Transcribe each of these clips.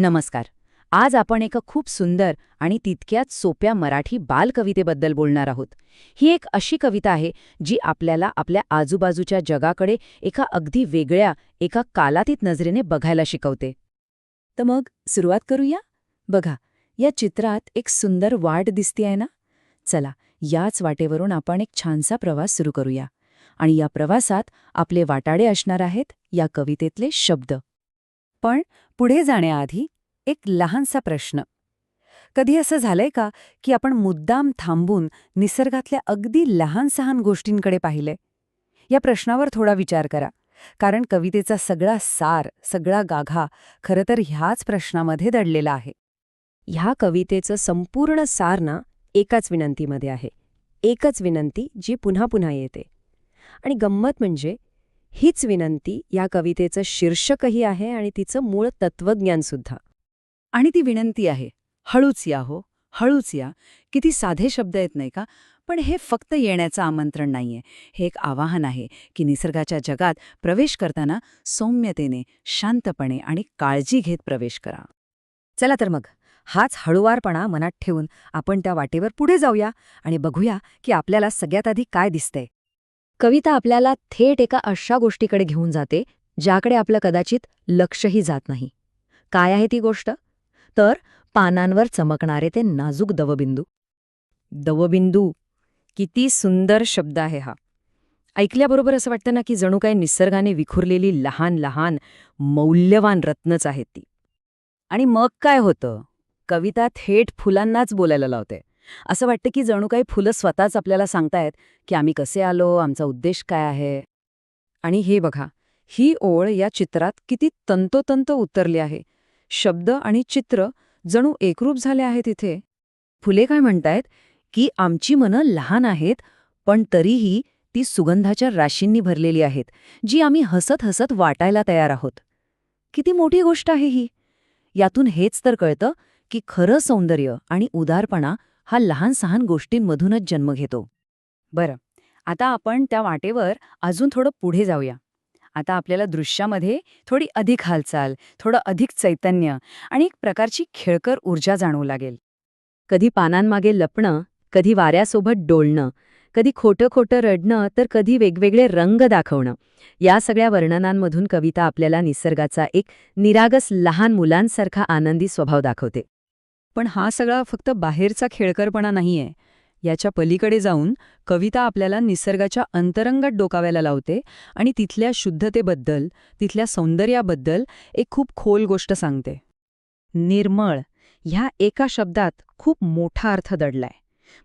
नमस्कार. आज आपण एका खूप सुंदर आणि तितक्याच सोप्या मराठी बालकवितेबद्दल बोलणार आहोत. ही एक अशी कविता आहे जी आपल्याला आपल्या आजूबाजूच्या जगाकडे एका अगदी वेगळ्या एका कालातीत नजरेने बघायला शिकवते. तर मग सुरुवात करूया? बघा या चित्रात एक सुंदर वाट दिसतीये ना? चला याच वाटेवरून आपण एक छानसा प्रवास सुरू करूया. आणि या प्रवासात आपले वाटाडे असणार आहेत या कवितेतले शब्द. पण पुढे जाण्याआधी एक लहानसा प्रश्न. कधी असं झालंय का की आपण मुद्दाम थांबून निसर्गातल्या अगदी लहान सहान गोष्टींकडे पाहिले? या प्रश्नावर थोडा विचार करा. कारण कवितेचा सगळा सार सगळा गाघा खरं तर ह्याच प्रश्नामध्ये दडलेला आहे. ह्या कवितेचं संपूर्ण सार ना एकाच विनंतीमध्ये आहे. एकच विनंती जी पुन्हा पुन्हा येते. आणि गंमत म्हणजे हीच विनंती या कवितेचं शीर्षकही आहे आणि तिचं मूळ तत्वज्ञानसुद्धा आणि ती विनंती आहे हळूच या हो हळूच या. किती साधे शब्द येत नाही का? पण हे फक्त येण्याचं आमंत्रण नाहीये. हे एक आवाहन आहे की निसर्गाच्या जगात प्रवेश करताना सौम्यतेने शांतपणे आणि काळजी घेत प्रवेश करा. चला तर मग हाच हळुवारपणा मनात ठेवून आपण त्या वाटेवर पुढे जाऊया आणि बघूया की आपल्याला सगळ्यात आधी काय दिसतंय. कविता आपल्याला थेट एका अशा गोष्टीकडे घेऊन जाते ज्याकडे आपलं कदाचित लक्षही जात नाही. काय आहे ती गोष्ट? तर पानांवर चमकणारे ते नाजूक दवबिंदू. दवबिंदू किती सुंदर शब्द आहे हा. ऐकल्याबरोबर असं वाटतं ना की जणू काय निसर्गाने विखुरलेली लहान लहान मौल्यवान रत्नच आहेत ती. आणि मग काय होतं? कविता थेट फुलांनाच बोलायला लावते. असं वाटतं की जणू काही फुलं स्वतःच आपल्याला सांगतायत की आम्ही कसे आलो आमचा उद्देश काय आहे. आणि हे बघा ही ओळ या चित्रात किती तंतोतंत उतरली आहे. शब्द आणि चित्र जणू एकरूप झाले आहेत इथे. फुले काय म्हणतायत? की आमची मनं लहान आहेत पण तरीही ती सुगंधाच्या राशींनी भरलेली आहेत जी आम्ही हसत हसत वाटायला तयार आहोत. किती मोठी गोष्ट आहे ही. यातून हेच तर कळतं की खरं सौंदर्य आणि उदारपणा हा लहान सहान गोष्टींमधूनच जन्म घेतो. बरं आता आपण त्या वाटेवर अजून थोडं पुढे जाऊया. आता आपल्याला दृश्यामध्ये थोडी अधिक हालचाल थोडं अधिक चैतन्य आणि एक प्रकारची खेळकर ऊर्जा जाणवू लागेल. कधी पानांमागे लपणं कधी वाऱ्यासोबत डोलणं कधी खोटं खोटं रडणं तर कधी वेगवेगळे रंग दाखवणं. या सगळ्या वर्णनांमधून कविता आपल्याला निसर्गाचा एक निरागस लहान मुलांसारखा आनंदी स्वभाव दाखवते. पण हा सगळा फक्त बाहेरचा खेळकरपणा नाहीये. याच्या पलीकडे जाऊन कविता आपल्याला निसर्गाच्या अंतरंगात डोकावायला लावते आणि तिथल्या शुद्धतेबद्दल तिथल्या सौंदर्याबद्दल एक खूप खोल गोष्ट सांगते. निर्मळ ह्या एका शब्दात खूप मोठा अर्थ दडलाय.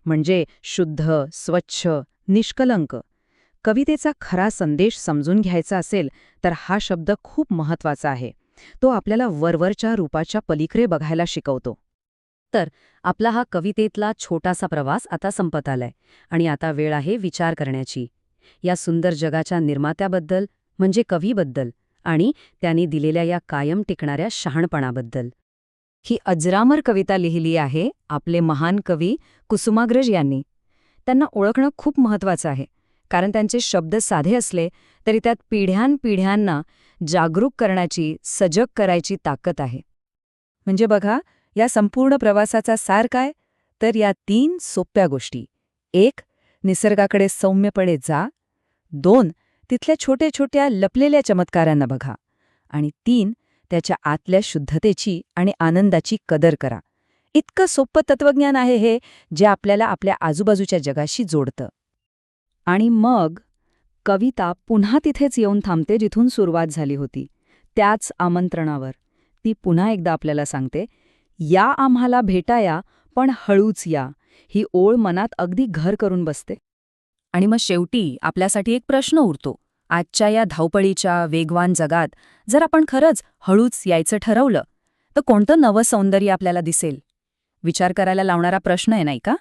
म्हणजे शुद्ध स्वच्छ निष्कलंक. कवितेचा खरा संदेश समजून घ्यायचा असेल तर हा शब्द खूप महत्त्वाचा आहे. तो आपल्याला वरवरच्या रूपाच्या पलीकडे बघायला शिकवतो. तर आपला हा कवितेतला छोटासा प्रवास आता संपत आलाय आणि आता वेळ आहे विचार करण्याची. या सुंदर जगाच्या निर्मात्याबद्दल म्हणजे कवीबद्दल आणि त्यांनी दिलेल्या या कायम टिकणाऱ्या शहाणपणाबद्दल. ही अजरामर कविता लिहिली आहे आपले महान कवी कुसुमाग्रज यांनी. त्यांना ओळखणं खूप महत्वाचं आहे कारण त्यांचे शब्द साधे असले तरी त्यात पिढ्यानपिढ्यांना जागरूक करण्याची सजग करायची ताकद आहे. म्हणजे बघा या संपूर्ण प्रवासाचा सार काय? तर या तीन सोप्या गोष्टी. एक निसर्गाकडे सौम्यपणे जा. दोन तिथल्या छोट्या छोट्या लपलेल्या चमत्कारांना बघा. आणि तीन त्याच्या आतल्या शुद्धतेची आणि आनंदाची कदर करा. इतकं सोपं तत्वज्ञान आहे हे जे आपल्याला आपल्या आजूबाजूच्या जगाशी जोडतं. आणि मग कविता पुन्हा तिथेच येऊन थांबते जिथून सुरुवात झाली होती. त्याच आमंत्रणावर. ती पुन्हा एकदा आपल्याला सांगते या आम्हाला भेटाया पण हळूच या. ही ओळ मनात अगदी घर करून बसते. आणि मग शेवटी आपल्यासाठी एक प्रश्न उरतो. आजच्या या धावपळीच्या वेगवान जगात जर आपण खरंच हळूच यायचं ठरवलं तर कोणतं नवं सौंदर्य आपल्याला दिसेल? विचार करायला लावणारा प्रश्न आहे नाही का?